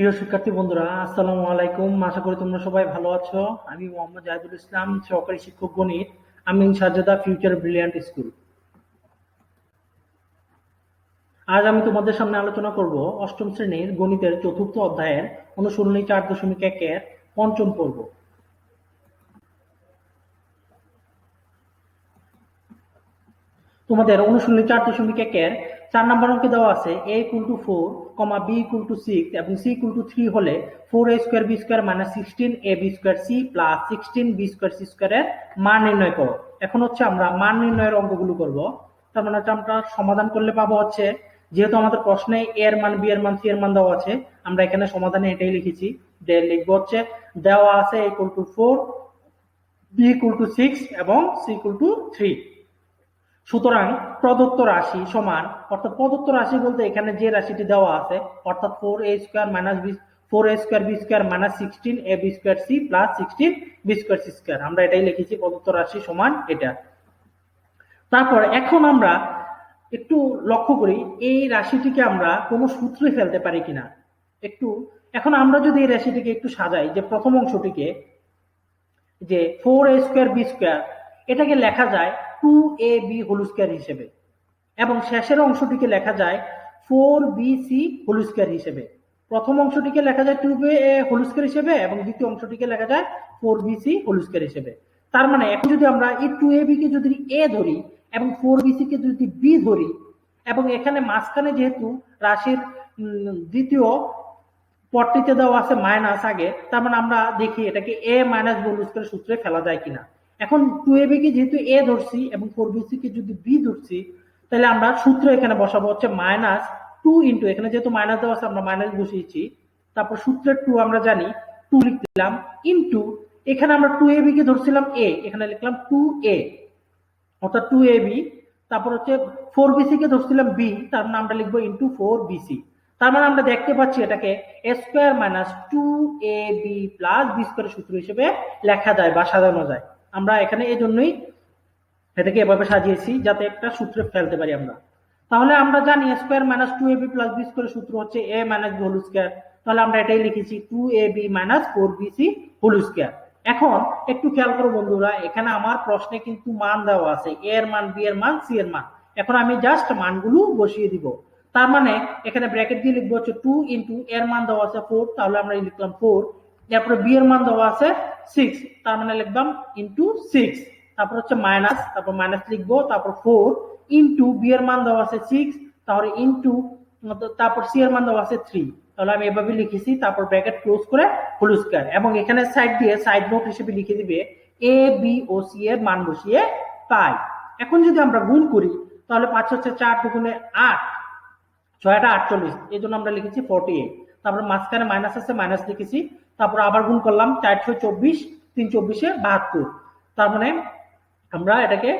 প্রিয় শিক্ষার্থী বন্ধুরা, আসসালামু আলাইকুম। আশা করি তোমরা সবাই ভালো আছো। আমি মোহাম্মদ জাহিদুল ইসলাম, সহকারী শিক্ষক গণিত আমি সাজেদা ফিউচার ব্রিলিয়ান্ট স্কুল আজ আমি তোমাদের সামনে আলোচনা করব অষ্টম শ্রেণির গণিতের চতুর্থ অধ্যায়ের অনুশীলনী চার দশমিক একের পঞ্চম পর্ব। তোমাদের অনুশীলনী চার দশমিক একের চার নম্বর অঙ্কে দেওয়া আছে A equal to four comma B equal to six এবং সি ইকুয়াল টু থ্রি হলে four A square B square minus sixteen A B square C plus sixteen B square C স্কোয়ারের মান নির্ণয় করো। এখন হচ্ছে আমরা মান নির্ণয়ের অঙ্কগুলো করব। তার মানে হচ্ছে আমরা সমাধান করলে পাবো হচ্ছে, যেহেতু আমাদের প্রশ্নে এ এর মান বি এর মান সি এর মান দেওয়া আছে, আমরা এখানে সমাধানে এটাই লিখেছি। যে লিখব হচ্ছে, দেওয়া আছে equal to four B equal to six এবং সি ইকুয়াল টু থ্রি সুতরাং প্রদত্ত রাশি সমান, অর্থাৎ প্রদত্ত রাশি বলতে এখানে যে রাশিটি দেওয়া আছে, অর্থাৎ four A square minus B four A square B square minus sixteen A B square C plus sixteen B square C square আমরা এটাই লিখেছি, প্রদত্ত রাশি সমান এটা। তারপর এখন আমরা একটু লক্ষ্য করি, এই রাশিটিকে আমরা কোনো সূত্রে ফেলতে পারি কিনা। একটু, এখন আমরা যদি এই রাশিটিকে একটু সাজাই, যে প্রথম অংশটিকে, যে four A square B square এটাকে লেখা যায় two A B whole square হিসেবে। এবং শেষের অংশটিকে লেখা যায় four B C whole square হিসেবে। প্রথম অংশটিকে লেখা যায় two B A whole square হিসেবে এবং দ্বিতীয় অংশটিকে লেখা যায় four B C whole square হিসেবে। তার মানে এখন যদি আমরা এই টু এ বি কে যদি এ ধরি এবং ফোর বি সি কে যদি বি ধরি এবং এখানে মাঝখানে যেহেতু রাশির দ্বিতীয় পটটিতে দেওয়া আছে মাইনাস আগে, তার মানে আমরা দেখি এটাকে এ মাইনাস হোল স্কোয়ার সূত্রে ফেলা যায় কিনা। এখন টু এ বি কে যেহেতু এ ধরছি এবং ফোর বি সি কে যদি বি ধরছি, তাহলে আমরা সূত্র এখানে বসাবো হচ্ছে মাইনাস টু ইন্টু এখানে যেহেতু মাইনাস দেওয়া আছে, আমরা মাইনাস বসিয়েছি। তারপর সূত্রের টু আমরা জানি টু লিখলাম ইন্টু এখানে আমরা টু এ বি কে ধরছিলাম এ এখানে লিখলাম টু এ অর্থাৎ টু এ বি তারপর হচ্ছে ফোর বিসি কে ধরছিলাম বি তার মানে আমরা লিখব ইন্টু ফোর বিসি তার মানে আমরা দেখতে পাচ্ছি এটাকে A square minus two A B plus B square সূত্র হিসেবে লেখা যায় বা সাজানো যায়। আমরা এখানে এই জন্যই এটাকে এভাবে সাজিয়েছি যাতে একটা সূত্রে ফেলতে পারি আমরা। তাহলে আমরা জানি A square minus two A B plus B square সূত্র হচ্ছে A minus B whole square তাহলে আমরা এটাই লিখেছি two A B minus four B C whole square এখন একটু খেয়াল করো বন্ধুরা, এখানে আমার প্রশ্নে কিন্তু মান দেওয়া আছে এ এর মান বি এর মান সি এর মান। এখন আমি জাস্ট মানগুলো বসিয়ে দিব। তার মানে এখানে ব্র্যাকেট দিয়ে লিখব হচ্ছে টু ইন্টু এর মান দেওয়া আছে ফোর তাহলে আমরা লিখলাম ফোর তারপরে বি এর মান দেওয়া আছে সিক্স তার মানে লিখলাম ইন্টু সিক্স তারপর হচ্ছে মাইনাস তারপর মাইনাস লিখব, তারপর ফোর ইন্টু বি এর মান দেওয়া আছে সিক্স তাহলে ইন্টু তারপর সি এর মান দেওয়া আছে থ্রি তাহলে আমি এভাবে লিখেছি, তারপর ব্র্যাকেট ক্লোজ করে হোল স্কয়ার এবং এখানে সাইড দিয়ে সাইড নোট হিসেবে লিখে দিবে এ বি ও সি এর মান বসিয়ে পাই। এখন যদি আমরা গুণ করি, তাহলে পাঁচ হচ্ছে চার দুগুণে আট, ছয়টা আটচল্লিশ, এই জন্য আমরা লিখেছি ফর্টি এইট তারপর মাঝখানে মাইনাস আছে মাইনাস লিখেছি তারপর আবার গুণ করলাম চার ছয় চব্বিশ, তিন চব্বিশে বাহাত্তর। তার মানে আমরা এটাকে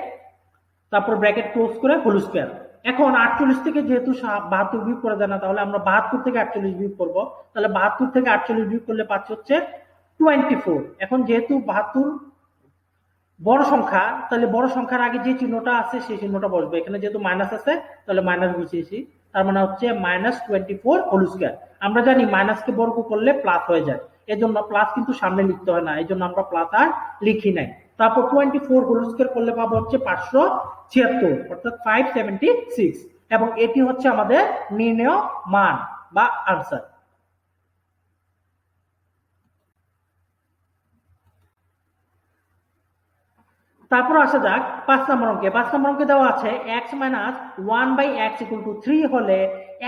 তারপর ব্র্যাকেট ক্লোজ করে হোল স্কোয়ার এখন আটচল্লিশ থেকে যেহেতু বাহাত্তর বিয়োগ করা যায় না, তাহলে আমরা বাহাত্তর থেকে আটচল্লিশ বিয়োগ করব। তাহলে বাহাত্তর থেকে আটচল্লিশ বিয়োগ করলে পাচ্ছি হচ্ছে টোয়েন্টি ফোর এখন যেহেতু বাহাত্তর বড় সংখ্যা, তাহলে বড় সংখ্যার আগে যে চিহ্নটা আছে সেই চিহ্নটা বসবে। এখানে যেহেতু মাইনাস আছে, তাহলে মাইনাস বসিয়েছি তার মানে হচ্ছে minus twenty four whole square আমরা জানি মাইনাসকে বর্গ করলে প্লাস হয়ে যায়। এই জন্য প্লাস কিন্তু সামনে লিখতে হয় না এই জন্য আমরা প্লাস আর লিখি নাই। তারপর টোয়েন্টি ফোর হোল স্কোয়ার করলে পাবো হচ্ছে পাঁচশো ছিয়াত্তর, অর্থাৎ ফাইভ সেভেন্টি সিক্স এবং এটি হচ্ছে আমাদের নির্ণয় মান বা আনসার তারপর আসা যাক পাঁচ নম্বর অঙ্কে। পাঁচ নম্বর অঙ্কে দেওয়া আছে x minus one by x equal to three হলে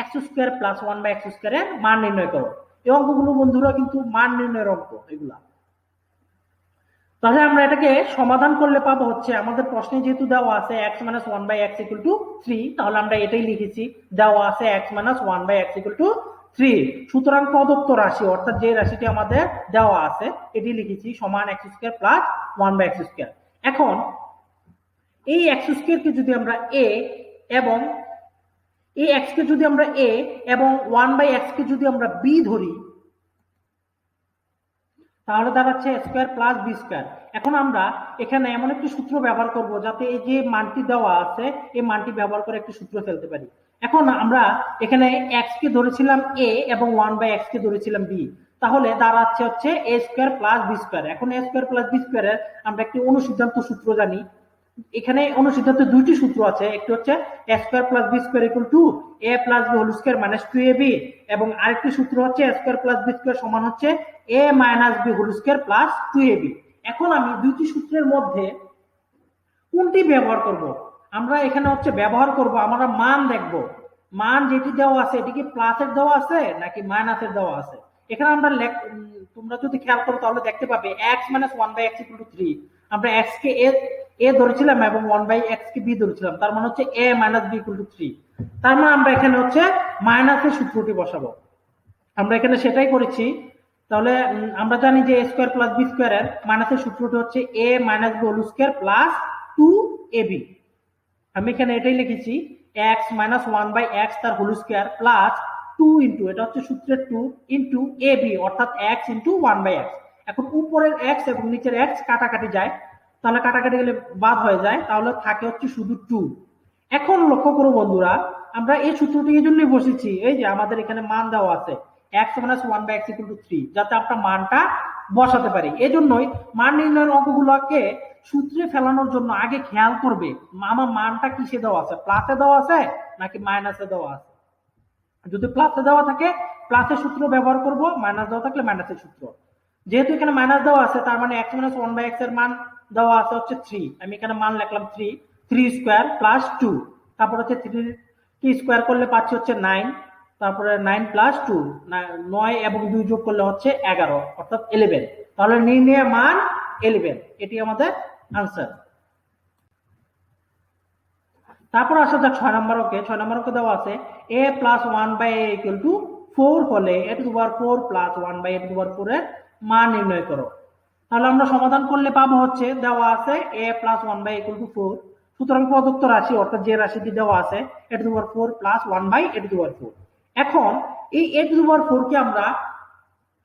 x square plus one by x স্কোয়ারের মান নির্ণয় করো। এই অঙ্কগুলো বন্ধুরা কিন্তু মান নির্ণয়ের অঙ্ক, এগুলা। তাহলে আমরা এটাকে সমাধান করলে পাবো হচ্ছে, আমাদের প্রশ্নে যেহেতু দেওয়া আছে x minus one by x equal to three তাহলে আমরা এটাই লিখেছি, দেওয়া আছে x minus one by x equal to three সুতরাং প্রদত্ত রাশি, অর্থাৎ যে রাশিটি আমাদের দেওয়া আছে, এটি লিখেছি সমান x square plus one by x square এখন, এই এক্স স্কোয়ারকে যদি আমরা এ এবং এই এক্স কে যদি আমরা এ এবং ওয়ান বাই এক্স কে যদি আমরা বি ধরি, তাহলে দাঁড়াচ্ছে স্কোয়ার প্লাস বি স্কোয়ার এখন আমরা এখানে এমন একটি সূত্র ব্যবহার করব যাতে এই যে মানটি দেওয়া আছে, এই মানটি ব্যবহার করে একটি সূত্র ফেলতে পারি। এখন আমরা এখানে এক্স কে ধরেছিলাম এ এবং ওয়ান বাই এক্স কে ধরেছিলাম বি তাহলে দাঁড়াচ্ছে হচ্ছে a square plus b square এখন এ স্কোয়ার প্লাস বি স্কোয়ারের আমরা একটি অনুসিদ্ধান্ত সূত্র জানি। এখানে অনুসিদ্ধান্তে দুইটি সূত্র আছে। একটি হচ্ছে a square plus b square equal to a plus b whole square minus two a b এবং আরেকটি সূত্র হচ্ছে a square plus b square সমান হচ্ছে a minus b whole square plus two a b এখন আমি দুইটি সূত্রের মধ্যে কোনটি ব্যবহার করব? আমরা এখানে হচ্ছে ব্যবহার করব, আমরা মান দেখব। মান যেটি দেওয়া আছে, এটি কি প্লাসের দেওয়া আছে নাকি মাইনাসের দেওয়া আছে? এখানে আমরা তোমরা যদি খেয়াল করো তাহলে দেখতে পাবে x minus one by x equal to three আমরা এক্স কে এ এ ধরেছিলাম এবং ওয়ান বাই এক্স কে বি ধরেছিলাম। তার মানে হচ্ছে a minus b equal to three তার মানে আমরা এখানে হচ্ছে মাইনাসের সূত্রটি বসাবো। আমরা এখানে সেটাই করেছি। তাহলে আমরা জানি যে এ স্কোয়ার প্লাস বি স্কোয়ারের মাইনাসের সূত্রটি হচ্ছে a minus b whole square plus two a b আমি এখানে এটাই লিখেছি x minus one by x তার whole square plus two into এটা হচ্ছে সূত্রের টু ইন্টু এ বি অর্থাৎ x into one by x এখন উপরের এক্স এবং নিচের এক্স কাটাকাটি যায়, তাহলে কাটাকাটি গেলে বাদ হয়ে যায়, তাহলে থাকে হচ্ছে শুধু টু এখন লক্ষ্য করো বন্ধুরা, আমরা এই সূত্রটি এই জন্যই বসেছি, এই যে আমাদের এখানে মান দেওয়া আছে x minus one by x equal to three যাতে আমরা মানটা বসাতে পারি। এই জন্যই মান নির্ণয়ের অঙ্কগুলোকে সূত্রে ফেলানোর জন্য আগে খেয়াল করবে, আমার মানটা কিসে দেওয়া আছে প্লাসে দেওয়া আছে নাকি মাইনাসে দেওয়া আছে? যদি প্লাসে দেওয়া থাকে প্লাসের সূত্র ব্যবহার করব মাইনাস দেওয়া থাকলে মাইনাসের সূত্র। যেহেতু এখানে মাইনাস দেওয়া আছে, তার মানে এক্স মাইনাস ওয়ান বাই এক্সের মান দেওয়া আছে হচ্ছে থ্রি আমি এখানে মান লিখলাম three three square plus two তারপর হচ্ছে থ্রি টি স্কোয়ার করলে পাচ্ছি হচ্ছে নাইন তারপরে নাইন প্লাস টু নয় এবং দুই যোগ করলে হচ্ছে এগারো, অর্থাৎ ইলেভেন তাহলে নির্ণয় মান ইলেভেন এটি আমাদের আনসার তারপর আসা যাক ছয় নম্বর ওকে ছয় নম্বর ওকে দেওয়া আছে। A plus one by a equal to four হলে a to power four plus one by a to power four এর মান নির্ণয় করো। তাহলে আমরা সমাধান করলে পাবো হচ্ছে, দেওয়া আছে a plus one by equal to four সুতরাং প্রদত্ত রাশি অর্থাৎ যে রাশিটি দেওয়া আছে a to power four plus one by a to power four এখন এই এ টু পাওয়ার ফোর কে আমরা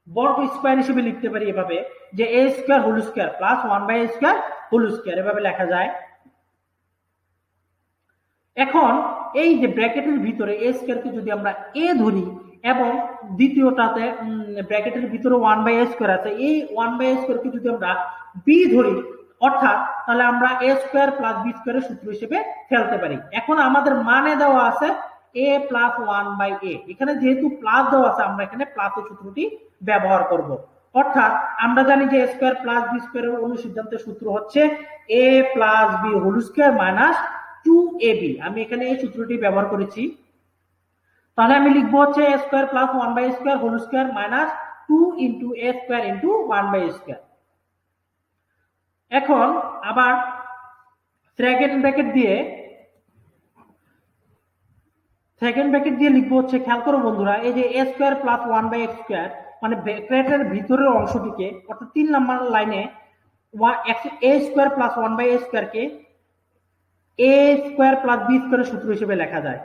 বর্গ স্কোয়ার হিসেবে লিখতে পারি এভাবে, যে a square whole square plus one by a square whole square এভাবে লেখা যায়। এখন এই যে ব্র্যাকেটের ভিতরে এ স্কোয়ারকে যদি আমরা এ ধরি এবং দ্বিতীয়টাতে ব্র্যাকেটের ভিতরে ওয়ান বাই এ স্কোয়ার আছে। এই ওয়ান বাই এ স্কোয়ারকে যদি আমরা বি ধরি, অর্থাৎ তাহলে আমরা এ স্কোয়ার প্লাস বি স্কোয়ারের সূত্র হিসেবে ফেলতে পারি। এখন আমাদের মানে দেওয়া আছে a plus one by a এখানে যেহেতু প্লাস দেওয়া আছে, আমরা এখানে প্লাসের সূত্রটি ব্যবহার করব। অর্থাৎ আমরা জানি যে স্কোয়ার প্লাস বি স্কোয়ারের অনুসিদ্ধান্তের সূত্র হচ্ছে a plus b whole square minus two a b আমি এখানে এই সূত্রটি ব্যবহার করেছি। তাহলে আমি লিখব হচ্ছে a square plus one by square whole square minus two into a square into one by square এখন আবার সেকেন্ড ব্র্যাকেট দিয়ে সেকেন্ড ব্র্যাকেট দিয়ে লিখব হচ্ছে, খেয়াল করো বন্ধুরা, এই যে a square plus one by x square মানে ব্র্যাকেটের ভিতরের অংশটিকে, অর্থাৎ তিন নম্বর লাইনে a square plus one by a স্কোয়ারকে এ স্কোয়ার প্লাস বি স্কোয়ারের সূত্র হিসেবে লেখা যায়।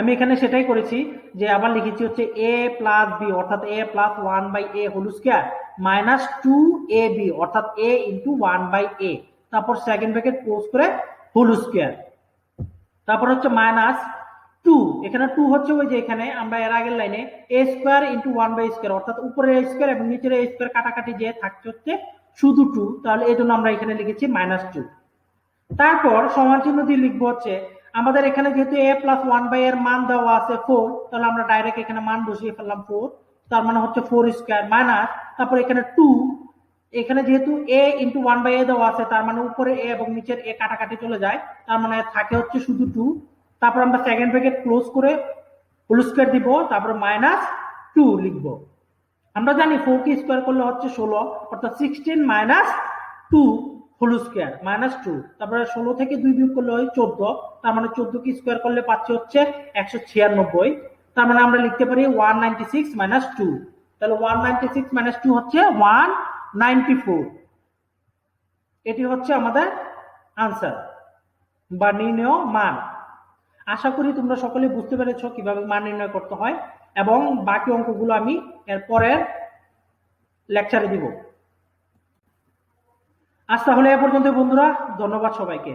আমি এখানে সেটাই করেছি যে আবার লিখেছি হচ্ছে এ প্লাস বি অর্থাৎ a plus one by a whole square minus two a b অর্থাৎ a into one by a তারপর সেকেন্ড ব্র্যাকেট ক্লোজ করে হোল স্কোয়ার তারপর হচ্ছে মাইনাস টু এখানে টু হচ্ছে ওই যে এখানে, আমরা এর আগের লাইনে a square into one by square অর্থাৎ উপরের এ স্কোয়ার এবং নিচের এ স্কোয়ার কাটাকাটি যে থাকছে হচ্ছে শুধু টু তাহলে এই জন্য আমরা এখানে লিখেছি মাইনাস টু তারপর সমান চিহ্ন দিয়ে লিখব হচ্ছে আমাদের এখানে যেহেতু এ প্লাস ওয়ান বাই এর মান দেওয়া আছে ফোর তাহলে আমরা ডাইরেক্ট এখানে মান বসিয়ে ফেললাম ফোর তার মানে হচ্ছে ফোর স্কোয়ার মাইনাস তারপর এখানে টু এখানে যেহেতু a into one by a দেওয়া আছে, তার মানে উপরে এ এবং নিচের এ কাটাকাটি চলে যায়, তার মানে থাকে হচ্ছে শুধু টু তারপর আমরা সেকেন্ড ব্র্যাকেট ক্লোজ করে হোল স্কোয়ার দিব, তারপর মাইনাস টু লিখব। আমরা জানি ফোর কে স্কোয়ার করলে হচ্ছে ষোলো, অর্থাৎ sixteen minus two whole square minus two তারপরে ষোলো থেকে দুই বিয়োগ করলে হয় চোদ্দ, তার মানে চোদ্দ কে স্কোয়ার করলে পাচ্ছে হচ্ছে একশো ছিয়ানব্বই, তার মানে আমরা লিখতে পারি one ninety six minus two তাহলে one ninety six minus two হচ্ছে ওয়ান নাইনটি ফোর এটি হচ্ছে আমাদের আনসার বা নির্ণয় মান। আশা করি তোমরা সকলে বুঝতে পেরেছ কীভাবে মান নির্ণয় করতে হয়, এবং বাকি অঙ্কগুলো আমি এর পরের লেকচারে দিব। আজ তাহলে এ পর্যন্ত বন্ধুরা ধন্যবাদ সবাইকে।